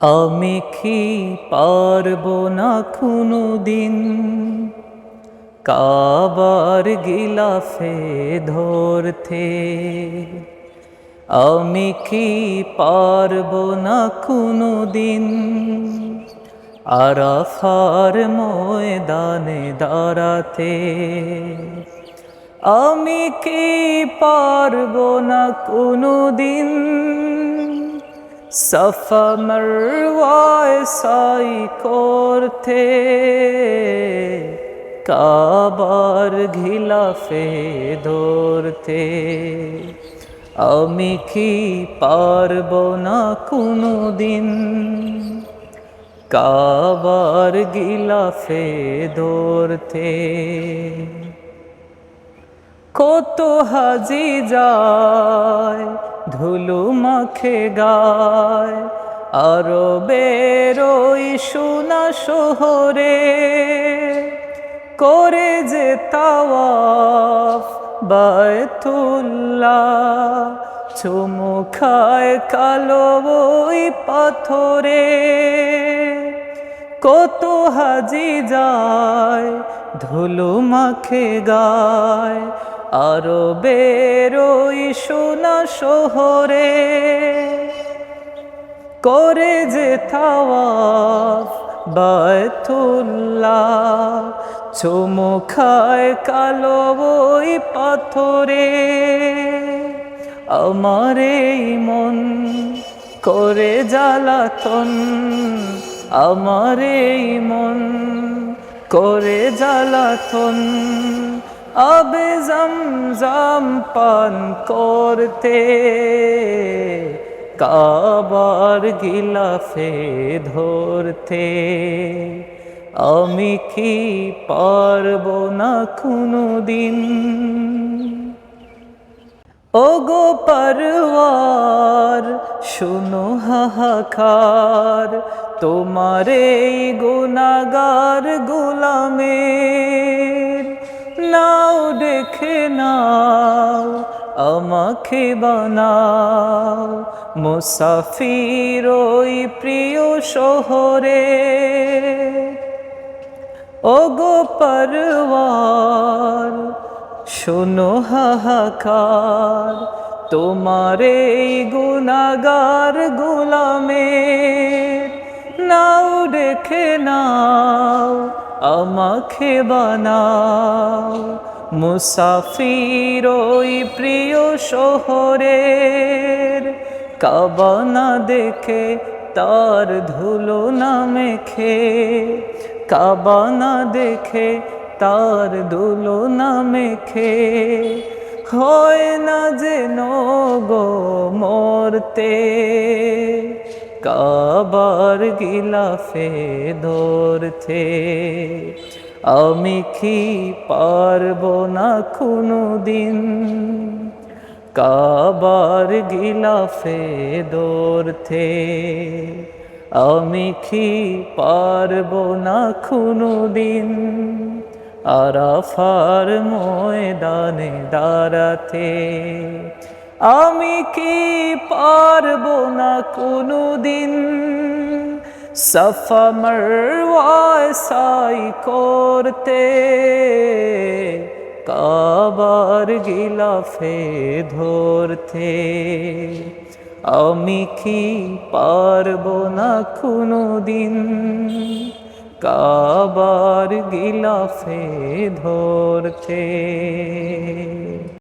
আমি কি পারব না কোনো দিন কাবার গিলাফে ধরতে। আমি কি পারব না কোনো দিন আরাফার ময়দানে দাঁড়াতে। আমি কি পারব না কোনো দিন সফা মরওয়ায় সাই করতে, কাবার ঘিলাফে ধরতে। আমি কি পারব না কোনো দিন কাবার গিলাফে ধরতে। কত হাজি যায় ধুলু মাখে গায়। আরও বেরোই সোনা শহরে করে যে তাওয়াফ বায়তুল্লাহ, চুমু খায় কালো ওই পাথরে। কত হাজি যায়, ধুলো মাখে গায় আরও বেরোই সোনা শহরে করে যে খায় কালো ওই পাথরে আমার এই মন করে জ্বালাতন আমার এই মন করে জ্বালাতন। আবে জমজম পান করতে কাবার গিলাফে ধরতে আমি কি পারব না কোনো দিন ওগো পরওয়ার শুনো হাহাকার তোমার গুনাগার গোলামের নাও দেখে নাও, আমাকে বানাও। মুসাফির ওই প্রিয় শহরে। ওগো পরওয়ার, শোনো হাহাকার, তোমার গুনাগার গোলামের নাও, দেখে নাও, আমাকে বানাও। মুসাফির ওই প্রিয় শহরের কাবানা দেখে তার ধুলো না মেখে। কাবানা দেখে তার ধুলো না মেখে। হয় না যেন গো মরতে। কাবার গিলাফে ধরতে। আমি কি পারব না কোনো দিন কাবার গিলাফে ধরতে আমি কি পারব না কোনো দিন আরাফার ময়দানে দাঁড়াতে আমি কি পারব না কোনো দিন সফা মরওয়ায় সাই করতে, কাবার গিলাফে ধরতে। আমি কি পারব না কোনো দিন কাবার গিলাফে ধরতে?